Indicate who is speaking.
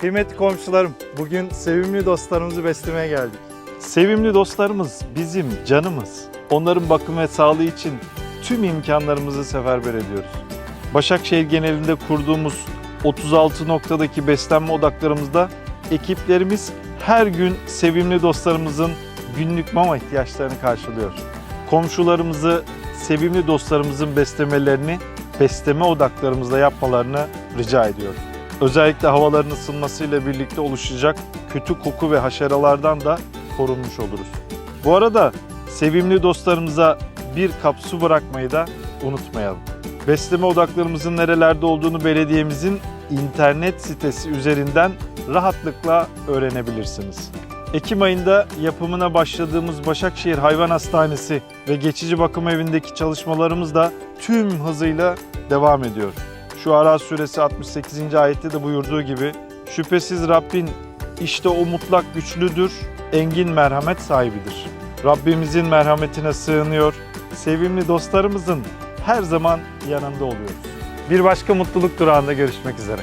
Speaker 1: Kıymetli komşularım, bugün sevimli dostlarımızı beslemeye geldik.
Speaker 2: Sevimli dostlarımız bizim canımız. Onların bakım ve sağlığı için tüm imkanlarımızı seferber ediyoruz. Başakşehir genelinde kurduğumuz 36 noktadaki beslenme odaklarımızda ekiplerimiz her gün sevimli dostlarımızın günlük mama ihtiyaçlarını karşılıyor. Komşularımızı sevimli dostlarımızın beslemelerini besleme odaklarımızda yapmalarını rica ediyorum. Özellikle havaların ısınmasıyla birlikte oluşacak kötü koku ve haşeralardan da korunmuş oluruz. Bu arada sevimli dostlarımıza bir kap su bırakmayı da unutmayalım. Besleme odaklarımızın nerelerde olduğunu belediyemizin internet sitesi üzerinden rahatlıkla öğrenebilirsiniz. Ekim ayında yapımına başladığımız Başakşehir Hayvan Hastanesi ve geçici bakım evindeki çalışmalarımız da tüm hızıyla devam ediyor. Şu Ara suresi 68. ayette de buyurduğu gibi şüphesiz Rabbin işte o mutlak güçlüdür, engin merhamet sahibidir. Rabbimizin merhametine sığınıyor, sevimli dostlarımızın her zaman yanında oluyoruz.
Speaker 1: Bir başka mutluluk durağında görüşmek üzere.